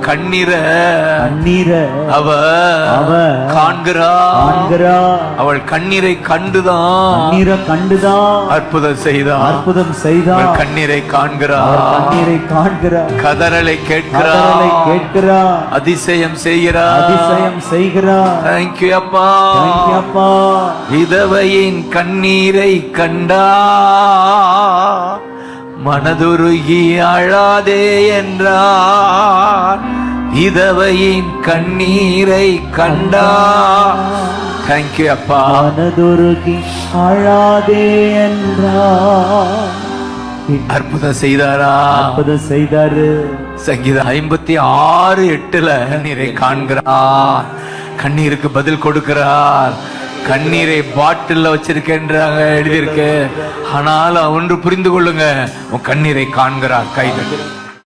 கண்ணீரை கண்ணீரை அவ அவ காண்கிறா. காண்கிறா. அவள் கண்ணீரை கண்டுதான். கண்ணீரை கண்டுதான். அற்புதம் செய்தா அற்புதம் செய்தார் கண்ணீரை காண்கிறா. கண்ணீரை காண்கிறார் கதறலை கேட்கிறா. கேட்கிறார் அதிசயம் செய்கிறா. அதிசயம் செய்கிறார் தேங்க்யூ அப்பா. அப்பா. விதவையின் கண்ணீரை கண்டா. மனதுருகி அழாதே என்றார். விதவையின் கண்ணீரை கண்டா. தேங்க்யூ அப்பா. மனதுருகி அழாதே என்றார். அற்புதம் செய்தாரா? அற்புதம் செய்தாரு. சங்கீதம் ஐம்பத்தி ஆறு எட்டுல கண்ணீரை காண்கிறார். கண்ணீருக்கு பதில் கொடுக்கிறார். கண்ணீரை பாட்டில் வச்சிருக்கேன்றாங்க எழுதியிருக்கு. ஆனால் ஒன்று புரிந்து கொள்ளுங்க. உன் கண்ணீரை காண்கிறார் கைகள்